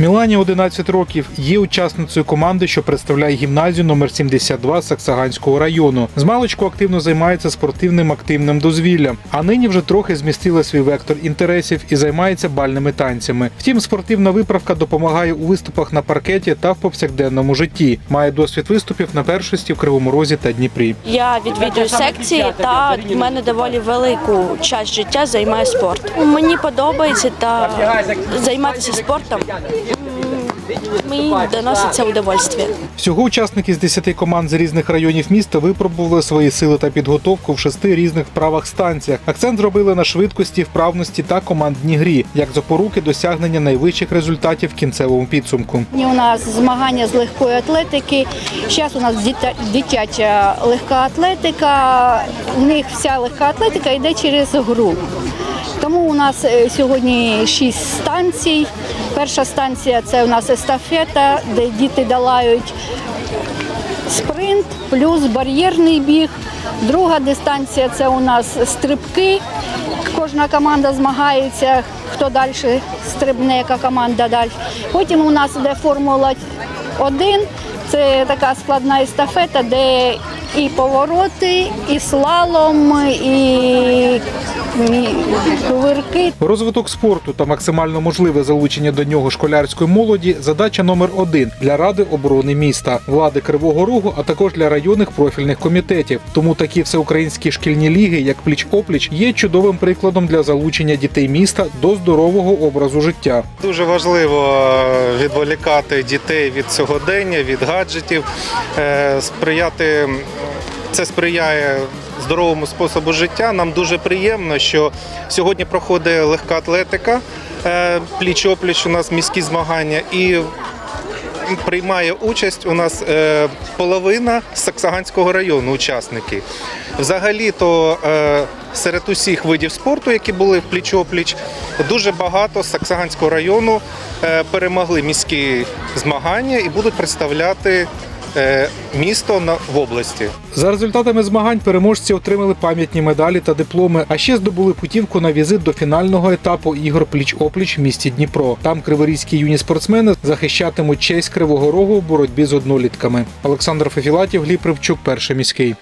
Мілані 11 років. Є учасницею команди, що представляє гімназію номер 72 Саксаганського району. З маличку активно займається спортивним активним дозвіллям, а нині вже трохи змістила свій вектор інтересів і займається бальними танцями. Втім, спортивна виправка допомагає у виступах на паркеті та в повсякденному житті. Має досвід виступів на першості в Кривому Розі та Дніпрі. Я відвідую секції та в мене доволі велику часть життя займає спорт. Мені подобається та займатися спортом. М, Мені доноситься удовольствие. Всього учасники з 10 команд з різних районів міста випробували свої сили та підготовку в шести різних вправах станціях. Акцент зробили на швидкості, вправності та командній грі, як запоруки досягнення найвищих результатів в кінцевому підсумку. У нас змагання з легкої атлетики. Зараз у нас дитя- дитяча легка атлетика. У них вся легка атлетика йде через гру. Тому у нас е, сьогодні шість станцій. Перша станція це у нас естафета, де діти долають спринт плюс бар'єрний біг. Друга дистанція це у нас стрибки. Кожна команда змагається, хто далі стрибне, яка команда далі. Потім у нас іде формула 1. Це така складна естафета, де і повороти, і слалом, і, Розвиток спорту та максимально можливе залучення до нього школярської молоді задача номер один для ради оборони міста, влади Кривого Рогу, а також для районних профільних комітетів. Тому такі всеукраїнські шкільні ліги, як пліч опліч, є чудовим прикладом для залучення дітей міста до здорового образу життя. Дуже важливо е, відволікати дітей від сьогодення, від гаджетів, е, сприяти. Це сприяє здоровому способу життя. Нам дуже приємно, що сьогодні проходить легка атлетика, е, пліч-опліч у нас міські змагання і приймає участь у нас е, половина Саксаганського району учасники. Взагалі, то е, серед усіх видів спорту, які були в пліч-опліч, дуже багато Саксаганського району перемогли міські змагання і будуть представляти місто в області. За результатами змагань переможці отримали пам'ятні медалі та дипломи, а ще здобули путівку на візит до фінального етапу ігор пліч-опліч в місті Дніпро. Там криворізькі юні спортсмени захищатимуть честь Кривого Рогу у боротьбі з однолітками. Олександр Фефілатів, Гліб Ривчук, перший міський.